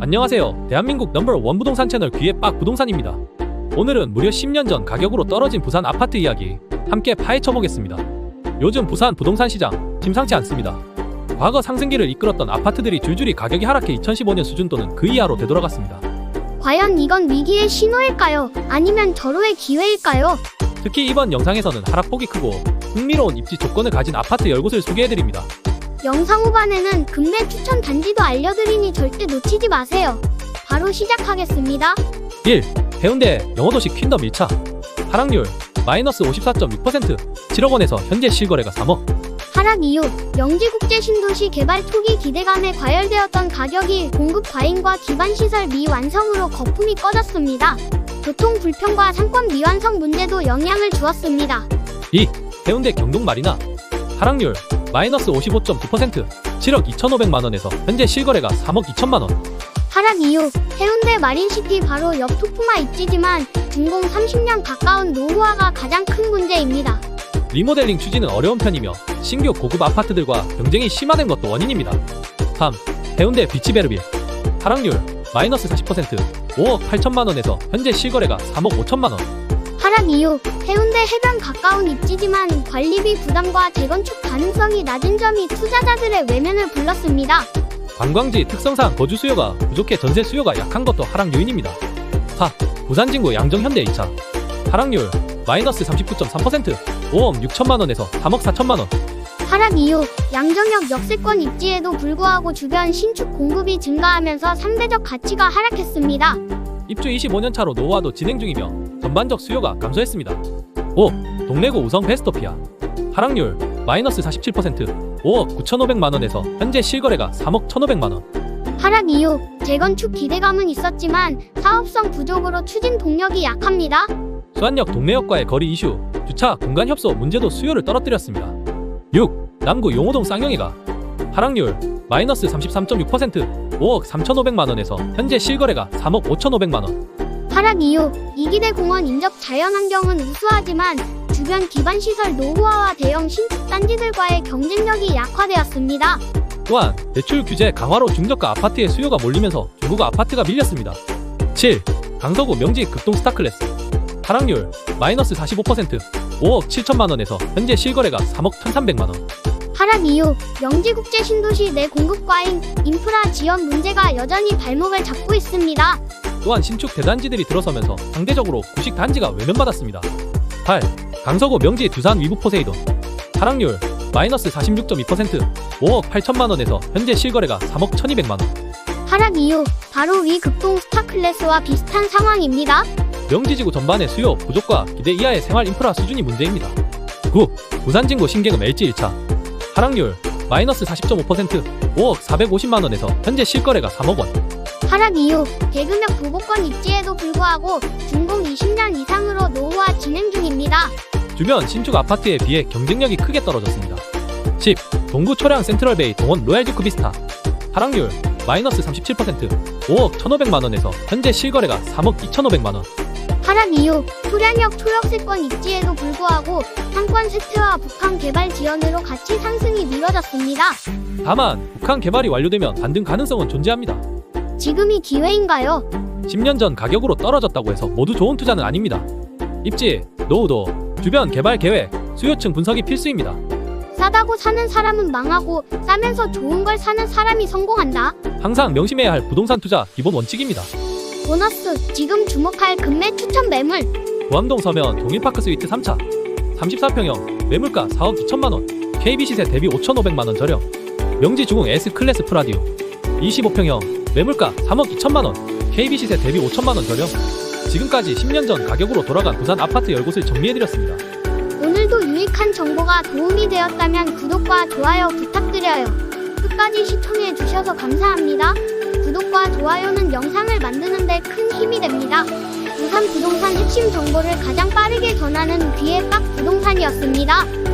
안녕하세요. 대한민국 넘버원 부동산 채널 귀의 빡 부동산입니다. 오늘은 무려 10년 전 가격으로 떨어진 부산 아파트 이야기 함께 파헤쳐 보겠습니다. 요즘 부산 부동산 시장 심상치 않습니다. 과거 상승기를 이끌었던 아파트들이 줄줄이 가격이 하락해 2015년 수준 또는 그 이하로 되돌아갔습니다. 과연 이건 위기의 신호일까요? 아니면 절호의 기회일까요? 특히 이번 영상에서는 하락폭이 크고 흥미로운 입지 조건을 가진 아파트 10곳을 소개해드립니다. 영상 후반에는 급매 추천 단지도 알려드리니 절대 놓치지 마세요. 바로 시작하겠습니다. 1. 해운대 영어도시 퀸덤 1차 하락률 마이너스 54.6% 7억 원에서 현재 실거래가 3억 하락 이후 영지국제 신도시 개발 초기 기대감에 과열되었던 가격이 공급 과잉과 기반 시설 미완성으로 거품이 꺼졌습니다. 교통 불편과 상권 미완성 문제도 영향을 주었습니다. 2. 해운대 경동 마리나 하락률 마이너스 55.9% 7억 2,500만 원에서 현재 실거래가 3억 2천만 원 하락 이후 해운대 마린시티 바로 옆 토프마 입지지만 준공 30년 가까운 노후화가 가장 큰 문제입니다. 리모델링 추진은 어려운 편이며 신규 고급 아파트들과 경쟁이 심화된 것도 원인입니다. 3. 해운대 비치베르빌 하락률 마이너스 40% 5억 8천만 원에서 현재 실거래가 3억 5천만 원 하락 이후 해운대 해변 가까운 입지지만 관리비 부담과 재건축 가능성이 낮은 점이 투자자들의 외면을 불렀습니다. 관광지 특성상 거주 수요가 부족해 전세 수요가 약한 것도 하락 요인입니다. 4. 부산 진구 양정현대 2차 하락률 마이너스 39.3% 5억 6천만 원에서 3억 4천만 원 하락 이후 양정역 역세권 입지에도 불구하고 주변 신축 공급이 증가하면서 상대적 가치가 하락했습니다. 입주 25년 차로 노후화도 진행 중이며 전반적 수요가 감소했습니다. 5. 동래구 우성 베스토피아 하락률 마이너스 47% 5억 9,500만 원에서 현재 실거래가 3억 1,500만 원 하락 이후 재건축 기대감은 있었지만 사업성 부족으로 추진 동력이 약합니다. 수안역 동래역과의 거리 이슈 주차 공간 협소 문제도 수요를 떨어뜨렸습니다. 6. 남구 용호동 쌍용이가 하락률 마이너스 33.6% 5억 3,500만 원에서 현재 실거래가 3억 5,500만 원 하락 이후 이기대 공원 인접 자연환경은 우수하지만 주변 기반 시설 노후화와 대형 신축 단지들과의 경쟁력이 약화되었습니다. 또한 대출 규제 강화로 중저가 아파트의 수요가 몰리면서 중국 아파트가 밀렸습니다. 7. 강서구 명지 극동 스타클래스 하락률 마이너스 45% 5억 7천만 원에서 현재 실거래가 3억 1,300만 원 하락 이후 영지국제 신도시 내 공급 과잉, 인프라 지원 문제가 여전히 발목을 잡고 있습니다. 또한 신축 대단지들이 들어서면서 상대적으로 구식 단지가 외면받았습니다. 8. 강서구 명지 두산 위브 포세이돈 하락률 마이너스 46.2% 5억 8천만 원에서 현재 실거래가 3억 1,200만 원 하락 이후 바로 위 극동 스타클래스와 비슷한 상황입니다. 명지지구 전반의 수요 부족과 기대 이하의 생활 인프라 수준이 문제입니다. 9. 부산진구 신계금 LG 1차 하락률 마이너스 40.5% 5억 450만 원에서 현재 실거래가 3억 원 하락 이후 대금역 도보권 입지에도 불구하고 준공 20년 이상으로 노후화 진행 중입니다. 주변 신축 아파트에 비해 경쟁력이 크게 떨어졌습니다. 10. 동구 초량 센트럴베이 동원 로얄주크 비스타 하락률 마이너스 37% 5억 1,500만 원에서 현재 실거래가 3억 2,500만 원 하락 이후 소량역 초역세권 입지에도 불구하고 상권 세태와 북한 개발 지원으로 가치 상승이 미뤄졌습니다. 다만 북한 개발이 완료되면 반등 가능성은 존재합니다. 지금이 기회인가요? 10년 전 가격으로 떨어졌다고 해서 모두 좋은 투자는 아닙니다. 입지, 노후도, 주변 개발 계획, 수요층 분석이 필수입니다. 싸다고 사는 사람은 망하고 싸면서 좋은 걸 사는 사람이 성공한다. 항상 명심해야 할 부동산 투자 기본 원칙입니다. 보너스 지금 주목할 급매 추천 매물 보암동 서면 동일파크 스위트 3차 34평형 매물가 4억 2천만 원 KB 시세 대비 5,500만 원 저렴 명지 중흥 S 클래스 프라디오 25평형 매물가 3억 2천만 원 KB 시세 대비 5천만 원 저렴 지금까지 10년 전 가격으로 돌아간 부산 아파트 10곳을 정리해드렸습니다. 오늘도 유익한 정보가 도움이 되었다면 구독과 좋아요 부탁드려요. 끝까지 시청해 주셔서 감사합니다. 구독과 좋아요는 영상을 만드는데 큰 힘이 됩니다. 부산 부동산 핵심 정보를 가장 빠르게 전하는 귀의 빡 부동산이었습니다.